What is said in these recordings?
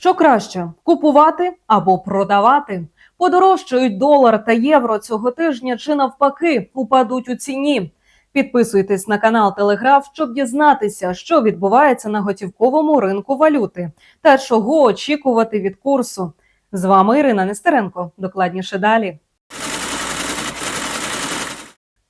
Що краще купувати або продавати? Подорожчають долар та євро цього тижня чи навпаки упадуть у ціні. Підписуйтесь на канал Телеграф, щоб дізнатися, що відбувається на готівковому ринку валюти та чого очікувати від курсу. З вами Ірина Нестеренко. Докладніше далі.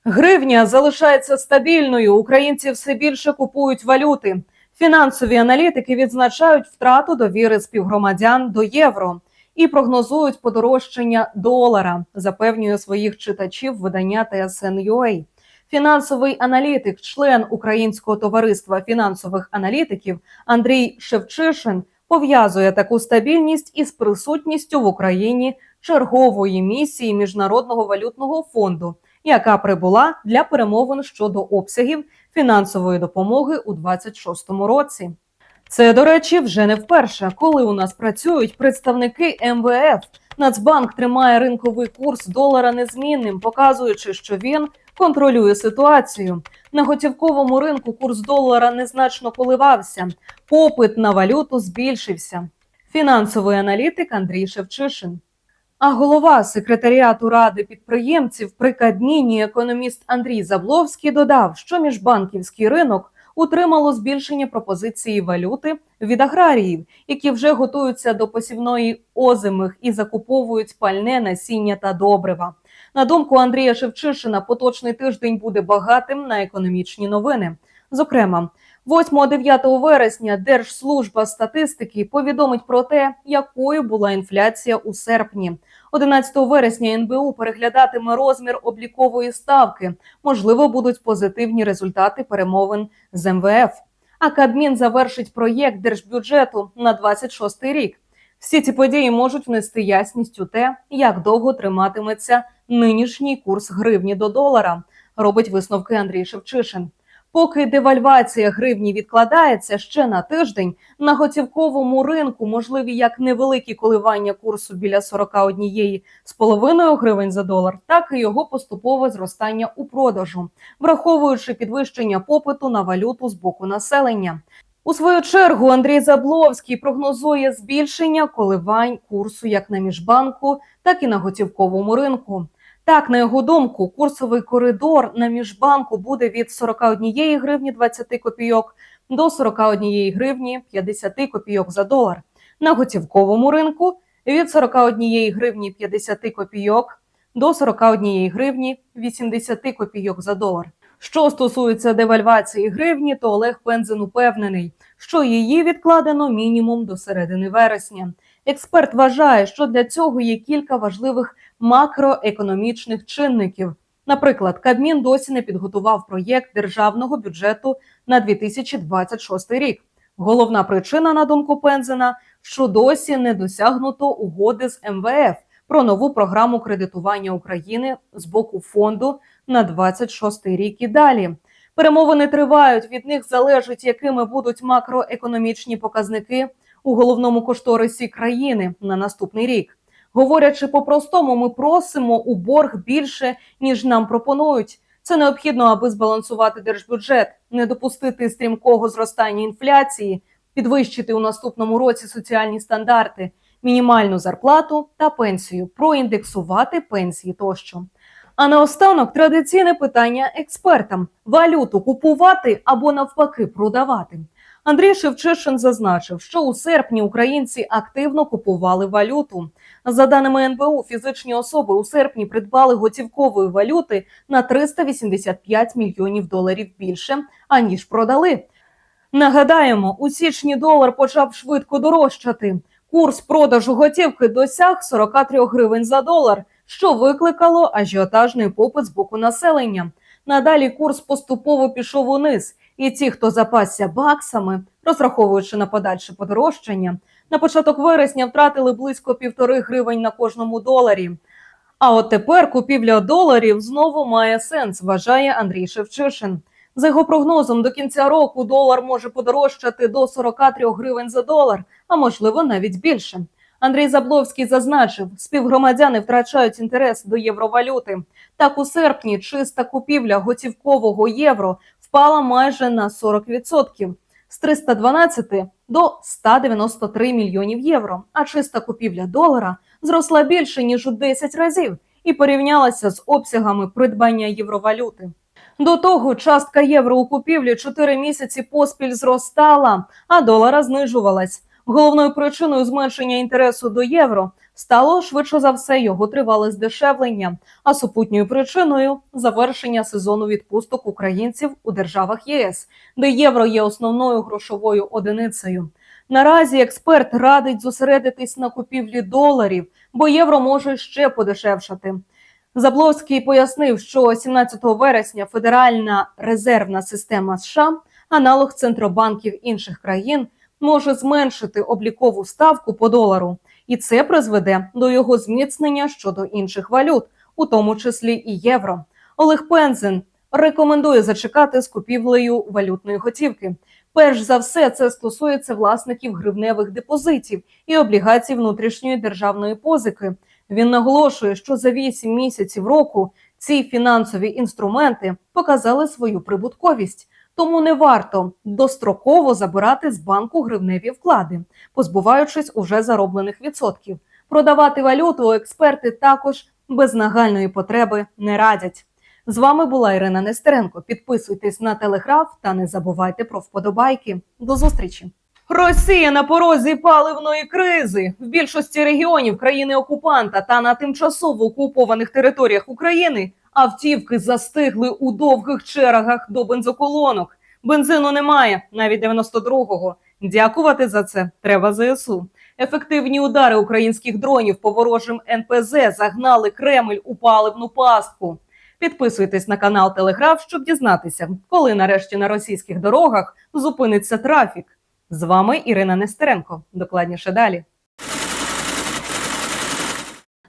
Гривня залишається стабільною. Українці все більше купують валюти. Фінансові аналітики відзначають втрату довіри співгромадян до євро і прогнозують подорожчання долара, запевнює своїх читачів видання TSN.ua. Фінансовий аналітик, член Українського товариства фінансових аналітиків Андрій Шевчишин пов'язує таку стабільність із присутністю в Україні чергової місії Міжнародного валютного фонду, яка прибула для перемовин щодо обсягів фінансової допомоги у 2026 році. Це, до речі, вже не вперше, коли у нас працюють представники МВФ. Нацбанк тримає ринковий курс долара незмінним, показуючи, що він контролює ситуацію. На готівковому ринку курс долара незначно коливався. Попит на валюту збільшився. Фінансовий аналітик Андрій Шевчишин. А голова секретаріату ради підприємців при Кабміні економіст Андрій Забловський додав, що міжбанківський ринок утримало збільшення пропозиції валюти від аграріїв, які вже готуються до посівної озимих і закуповують пальне насіння та добрива. На думку Андрія Шевчишина, поточний тиждень буде багатим на економічні новини. Зокрема, 8-9 вересня Держслужба статистики повідомить про те, якою була інфляція у серпні. 11 вересня НБУ переглядатиме розмір облікової ставки. Можливо, будуть позитивні результати перемовин з МВФ. А Кабмін завершить проєкт держбюджету на 26 рік. Всі ці події можуть внести ясність у те, як довго триматиметься нинішній курс гривні до долара. Робить висновки Андрій Шевчишин. Поки девальвація гривні відкладається ще на тиждень, на готівковому ринку можливі як невеликі коливання курсу біля 41 з половиною гривень за долар, так і його поступове зростання у продажу, враховуючи підвищення попиту на валюту з боку населення. У свою чергу Андрій Забловський прогнозує збільшення коливань курсу як на міжбанку, так і на готівковому ринку. Так, на його думку, курсовий коридор на міжбанку буде від 41 гривні 20 копійок до 41 гривні 50 копійок за долар. На готівковому ринку від 41 гривні 50 копійок до 41 гривні 80 копійок за долар. Що стосується девальвації гривні, то Олег Пензен упевнений, що її відкладено мінімум до середини вересня. Експерт вважає, що для цього є кілька важливих макроекономічних чинників. Наприклад, Кабмін досі не підготував проєкт державного бюджету на 2026 рік. Головна причина, на думку Пензена, що досі не досягнуто угоди з МВФ про нову програму кредитування України з боку фонду на 26 рік і далі. Перемовини тривають. Від них залежить, якими будуть макроекономічні показники у головному кошторисі країни на наступний рік. Говорячи по-простому, ми просимо у борг більше ніж нам пропонують. Це необхідно, аби збалансувати держбюджет, не допустити стрімкого зростання інфляції, підвищити у наступному році соціальні стандарти, мінімальну зарплату та пенсію, проіндексувати пенсії тощо. А наостанок традиційне питання експертам: валюту купувати або навпаки продавати. Андрій Шевчишин зазначив, що у серпні українці активно купували валюту. За даними НБУ, фізичні особи у серпні придбали готівкової валюти на 385 мільйонів доларів більше, аніж продали. Нагадаємо, у січні долар почав швидко дорожчати. Курс продажу готівки досяг 43 гривень за долар, що викликало ажіотажний попит з боку населення. Надалі курс поступово пішов униз, і ті, хто запасся баксами, розраховуючи на подальше подорожчання, на початок вересня втратили близько півтори гривень на кожному доларі. А от тепер купівля доларів знову має сенс, вважає Андрій Шевчишин. За його прогнозом, до кінця року долар може подорожчати до 43 гривень за долар, а можливо навіть більше. Андрій Забловський зазначив, співгромадяни втрачають інтерес до євровалюти. Так у серпні чиста купівля готівкового євро впала майже на 40%. з 312 до 193 мільйонів євро, а чиста купівля долара зросла більше ніж у 10 разів і порівнялася з обсягами придбання євровалюти. До того частка євро у купівлі 4 місяці поспіль зростала, а долара знижувалась. Головною причиною зменшення інтересу до євро стало швидше за все його тривале здешевлення, а супутньою причиною завершення сезону відпусток українців у державах ЄС, де євро є основною грошовою одиницею. Наразі експерт радить зосередитись на купівлі доларів, бо євро може ще подешевшати. Забловський пояснив, що 17 вересня Федеральна резервна система США, аналог центробанків інших країн, може зменшити облікову ставку по долару, і це призведе до його зміцнення щодо інших валют, у тому числі і євро. Олег Пензен рекомендує зачекати з купівлею валютної готівки. Перш за все, це стосується власників гривневих депозитів і облігацій внутрішньої державної позики. Він наголошує, що за 8 місяців року ці фінансові інструменти показали свою прибутковість, тому не варто достроково забирати з банку гривневі вклади, позбуваючись уже зароблених відсотків. Продавати валюту експерти також без нагальної потреби не радять. З вами була Ірина Нестеренко. Підписуйтесь на телеграф та не забувайте про вподобайки. До зустрічі! Росія на порозі паливної кризи в більшості регіонів країни окупанта та на тимчасово окупованих територіях України автівки застигли у довгих чергах до бензоколонок. Бензину немає, навіть 92-го. Дякувати за це треба ЗСУ. Ефективні удари українських дронів по ворожим НПЗ загнали Кремль у паливну пастку. Підписуйтесь на канал Телеграф, щоб дізнатися, коли нарешті на російських дорогах зупиниться трафік. З вами Ірина Нестеренко. Докладніше далі.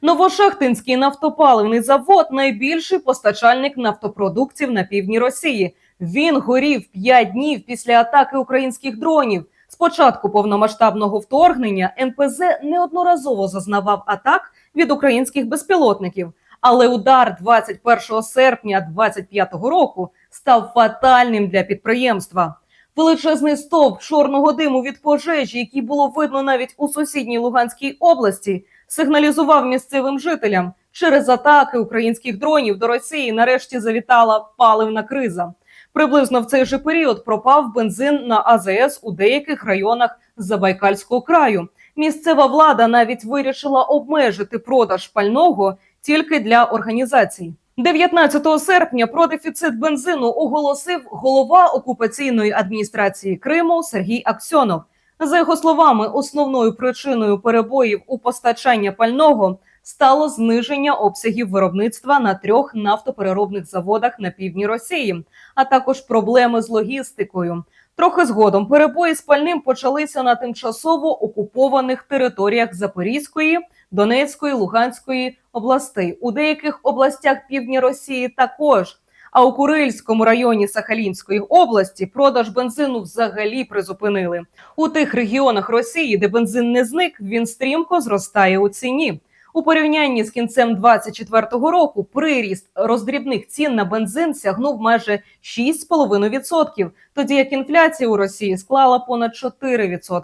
Новошахтинський нафтопаливний завод найбільший постачальник нафтопродуктів на півдні Росії. Він горів 5 днів після атаки українських дронів. З початку повномасштабного вторгнення НПЗ неодноразово зазнавав атак від українських безпілотників. Але удар 21 серпня 2025 року став фатальним для підприємства. Величезний стовп чорного диму від пожежі, який було видно навіть у сусідній Луганській області, сигналізував місцевим жителям. Через атаки українських дронів до Росії нарешті завітала паливна криза. Приблизно в цей же період пропав бензин на АЗС у деяких районах Забайкальського краю. Місцева влада навіть вирішила обмежити продаж пального тільки для організацій. 19 серпня про дефіцит бензину оголосив голова окупаційної адміністрації Криму Сергій Аксьонов. За його словами, основною причиною перебоїв у постачання пального стало зниження обсягів виробництва на трьох нафтопереробних заводах на півдні Росії, а також проблеми з логістикою. Трохи згодом перебої з пальним почалися на тимчасово окупованих територіях Запорізької, Донецької, Луганської областей. У деяких областях півдня Росії також. А у Курильському районі Сахалінської області продаж бензину взагалі призупинили. У тих регіонах Росії, де бензин не зник, він стрімко зростає у ціні. У порівнянні з кінцем 24-го року приріст роздрібних цін на бензин сягнув майже 6,5%, тоді як інфляція у Росії склала понад 4%.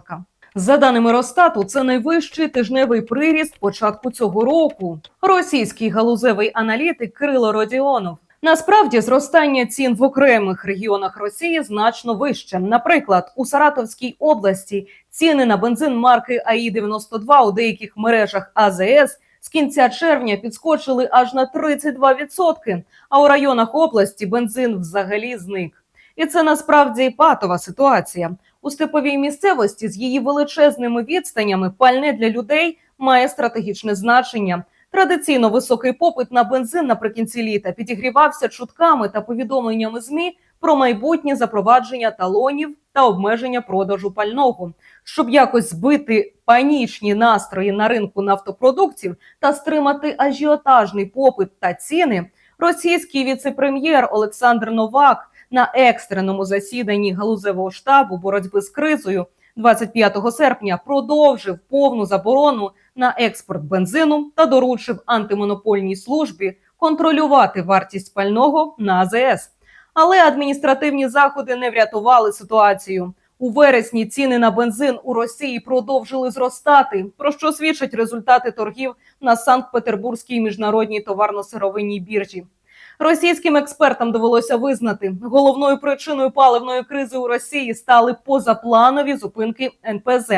За даними Росстату, це найвищий тижневий приріст початку цього року. Російський галузевий аналітик Кирило Родіонов. Насправді зростання цін в окремих регіонах Росії значно вище. Наприклад, у Саратовській області ціни на бензин марки АІ 92 у деяких мережах АЗС з кінця червня підскочили аж на 32%, А у районах області бензин взагалі зник. І це насправді патова ситуація. У степовій місцевості з її величезними відстанями пальне для людей має стратегічне значення. Традиційно високий попит на бензин наприкінці літа підігрівався чутками та повідомленнями змі про майбутнє запровадження талонів та обмеження продажу пального, щоб якось збити панічні настрої на ринку нафтопродуктів та стримати ажіотажний попит та ціни. Російський віце-прем'єр Олександр Новак на екстреному засіданні галузевого штабу боротьби з кризою 25 серпня продовжив повну заборону на експорт бензину та доручив антимонопольній службі контролювати вартість пального на АЗС. Але адміністративні заходи не врятували ситуацію. У вересні ціни на бензин у Росії продовжили зростати, про що свідчать результати торгів на Санкт-Петербурзькій міжнародній товарно-сировинній біржі. Російським експертам довелося визнати, головною причиною паливної кризи у Росії стали позапланові зупинки НПЗ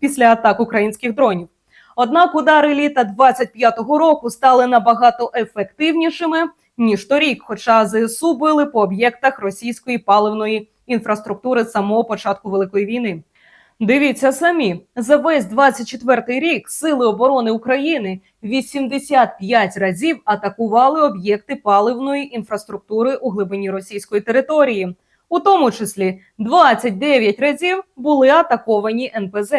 після атак українських дронів. Однак удари літа 25-го року стали набагато ефективнішими ніж торік, хоча ЗСУ били по об'єктах російської паливної інфраструктури з самого початку великої війни. Дивіться самі за весь 24-й рік сили оборони України 85 разів атакували об'єкти паливної інфраструктури у глибині російської території, у тому числі 29 разів були атаковані НПЗ.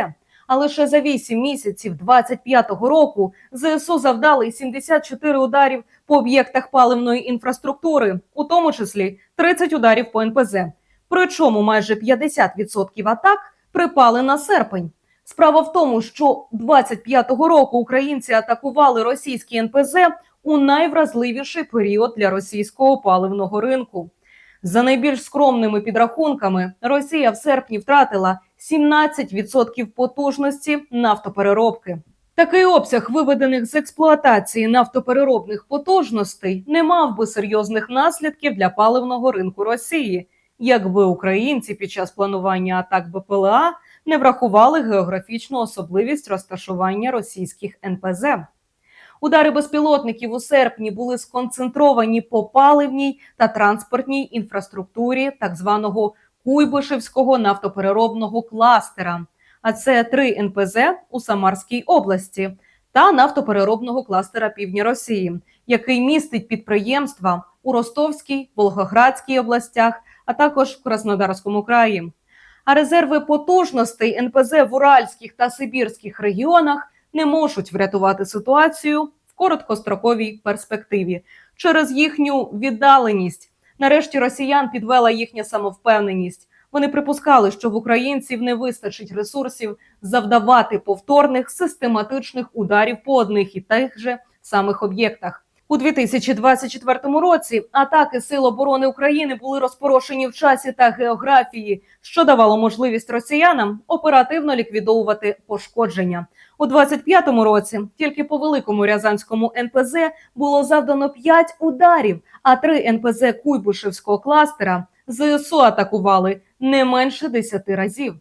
А лише за 8 місяців 25-го року ЗСУ завдали 74 ударів по об'єктах паливної інфраструктури, у тому числі 30 ударів по НПЗ. Причому майже 50% атак припали на серпень. Справа в тому, що 25-го року українці атакували російські НПЗ у найвразливіший період для російського паливного ринку. За найбільш скромними підрахунками, Росія в серпні втратила 17% потужності нафтопереробки. Такий обсяг виведених з експлуатації нафтопереробних потужностей не мав би серйозних наслідків для паливного ринку Росії, якби українці під час планування атак БПЛА не врахували географічну особливість розташування російських НПЗ. Удари безпілотників у серпні були сконцентровані по паливній та транспортній інфраструктурі так званого Куйбишевського нафтопереробного кластера. А це три НПЗ у Самарській області та нафтопереробного кластера Півдня Росії, який містить підприємства у Ростовській, Волгоградській областях, а також в Краснодарському краї. А резерви потужностей НПЗ в Уральських та Сибірських регіонах не можуть врятувати ситуацію в короткостроковій перспективі через їхню віддаленість. Нарешті росіян підвела їхня самовпевненість. Вони припускали, що в українців не вистачить ресурсів завдавати повторних систематичних ударів по одних і тих же самих об'єктах. У 2024 році атаки Сил оборони України були розпорошені в часі та географії, що давало можливість росіянам оперативно ліквідовувати пошкодження. У 25-му році тільки по великому рязанському НПЗ було завдано 5 ударів, а три НПЗ Куйбишевського кластера ЗСУ атакували не менше 10 разів.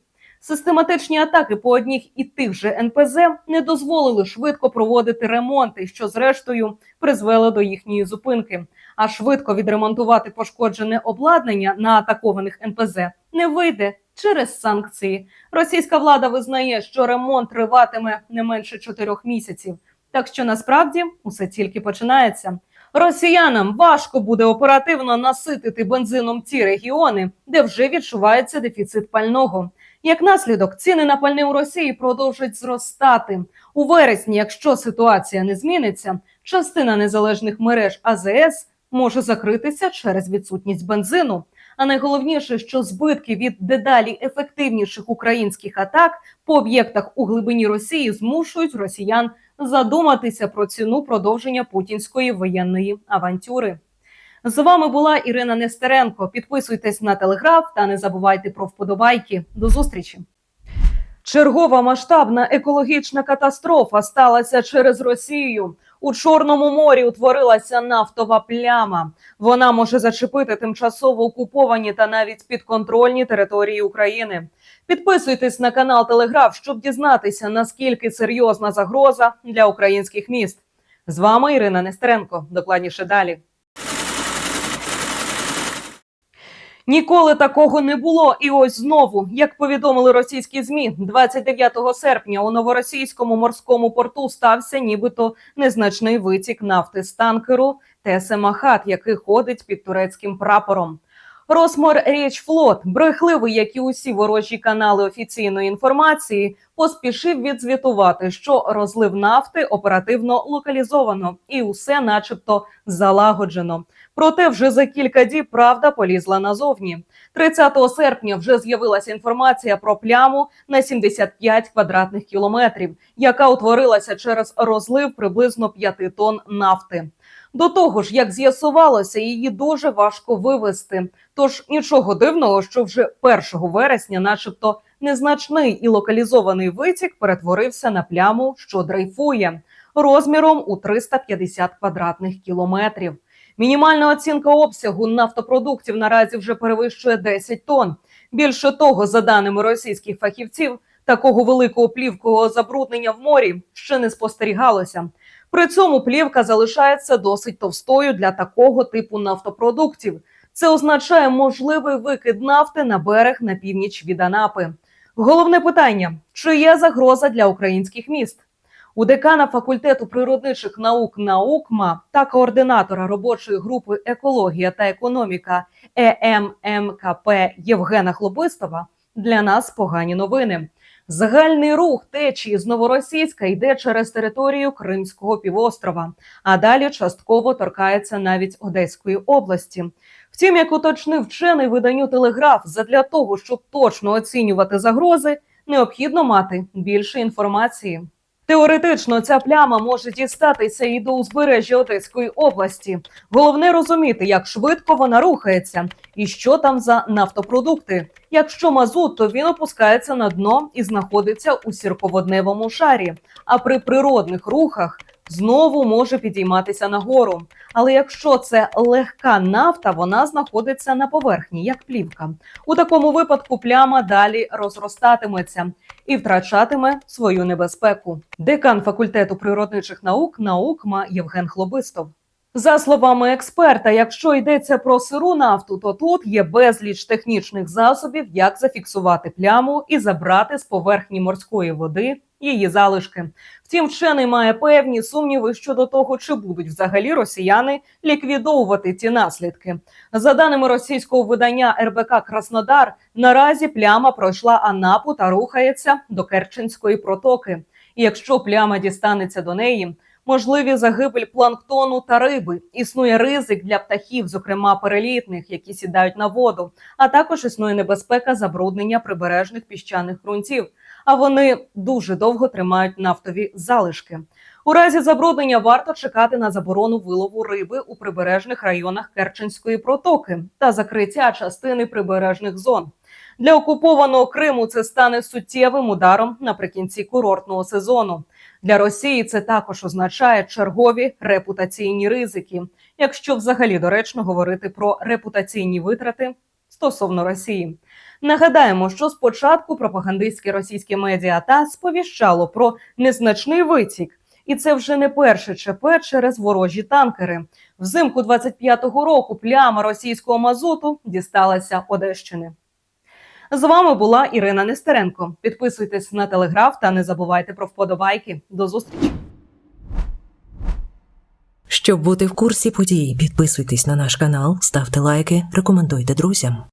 Систематичні атаки по одніх і тих же НПЗ не дозволили швидко проводити ремонти, що зрештою призвело до їхньої зупинки. А швидко відремонтувати пошкоджене обладнання на атакованих НПЗ не вийде через санкції. Російська влада визнає, що ремонт триватиме не менше чотирьох місяців. Так що насправді усе тільки починається. Росіянам важко буде оперативно наситити бензином ті регіони, де вже відчувається дефіцит пального. Як наслідок, ціни на пальне у Росії продовжують зростати у вересні. Якщо ситуація не зміниться, частина незалежних мереж АЗС може закритися через відсутність бензину. А найголовніше, що збитки від дедалі ефективніших українських атак по об'єктах у глибині Росії змушують росіян задуматися про ціну продовження путінської воєнної авантюри. З вами була Ірина Нестеренко. Підписуйтесь на телеграф та не забувайте про вподобайки. До зустрічі. Чергова масштабна екологічна катастрофа сталася через Росію. У Чорному морі утворилася нафтова пляма. Вона може зачепити тимчасово окуповані та навіть підконтрольні території України. Підписуйтесь на канал Телеграф, щоб дізнатися наскільки серйозна загроза для українських міст. З вами Ірина Нестеренко. Докладніше далі. Ніколи такого не було, і ось знову, як повідомили російські змі, 29 серпня у новоросійському морському порту стався нібито незначний витік нафти з танкеру Тесе Махат, який ходить під турецьким прапором. Росмор Річфлот, брехливий, як і усі ворожі канали офіційної інформації, поспішив відзвітувати, що розлив нафти оперативно локалізовано і усе, начебто, залагоджено. Проте вже за кілька діб правда полізла назовні. 30 серпня вже з'явилася інформація про пляму на 75 квадратних кілометрів, яка утворилася через розлив приблизно 5 тонн нафти. До того ж, як з'ясувалося, її дуже важко вивести. Тож нічого дивного, що вже 1 вересня, начебто, незначний і локалізований витік перетворився на пляму, що дрейфує розміром у 350 квадратних кілометрів. Мінімальна оцінка обсягу нафтопродуктів наразі вже перевищує 10 тонн. Більше того, за даними російських фахівців, такого великого плівкового забруднення в морі ще не спостерігалося. При цьому плівка залишається досить товстою для такого типу нафтопродуктів. Це означає можливий викид нафти на берег на північ від Анапи. Головне питання: чи є загроза для українських міст? У декана факультету природничих наук наукма та координатора робочої групи екологія та економіка Е ЕММКП Євгена Хлобистова для нас погані новини. Загальний рух течії з новоросійська йде через територію Кримського півострова, а далі частково торкається навіть Одеської області. Втім, як уточнив вчений виданню телеграф, задля того, щоб точно оцінювати загрози, необхідно мати більше інформації. Теоретично ця пляма може дістатися і до узбережжя Одеської області. Головне розуміти, як швидко вона рухається і що там за нафтопродукти. Якщо мазут, то він опускається на дно і знаходиться у сірководневому шарі. А при природних рухах знову може підійматися нагору. Але якщо це легка нафта, вона знаходиться на поверхні, як плівка. У такому випадку пляма далі розростатиметься і втрачатиме свою небезпеку. Декан факультету природничих наук наукма Євген Хлобистов. За словами експерта, якщо йдеться про сиру нафту, то тут є безліч технічних засобів, як зафіксувати пляму і забрати з поверхні морської води її залишки. Втім, вчений має певні сумніви щодо того, чи будуть взагалі росіяни ліквідовувати ці наслідки. За даними російського видання РБК Краснодар, наразі пляма пройшла Анапу та рухається до Керченської протоки. І якщо пляма дістанеться до неї, можливі загибель планктону та риби. Існує ризик для птахів, зокрема перелітних, які сідають на воду. А також існує небезпека забруднення прибережних піщаних ґрунтів. А вони дуже довго тримають нафтові залишки. У разі забруднення варто чекати на заборону вилову риби у прибережних районах Керченської протоки та закриття частини прибережних зон. Для окупованого Криму це стане суттєвим ударом наприкінці курортного сезону. Для Росії це також означає чергові репутаційні ризики, якщо взагалі доречно говорити про репутаційні витрати стосовно Росії. Нагадаємо, що спочатку пропагандистське російське медіа та сповіщало про незначний витік, і це вже не перше ЧП через ворожі танкери. Взимку 25-го року пляма російського мазуту дісталася Одещини. З вами була Ірина Нестеренко. Підписуйтесь на телеграф та не забувайте про вподобайки. До зустрічі. Щоб бути в курсі подій, підписуйтесь на наш канал, ставте лайки, рекомендуйте друзям.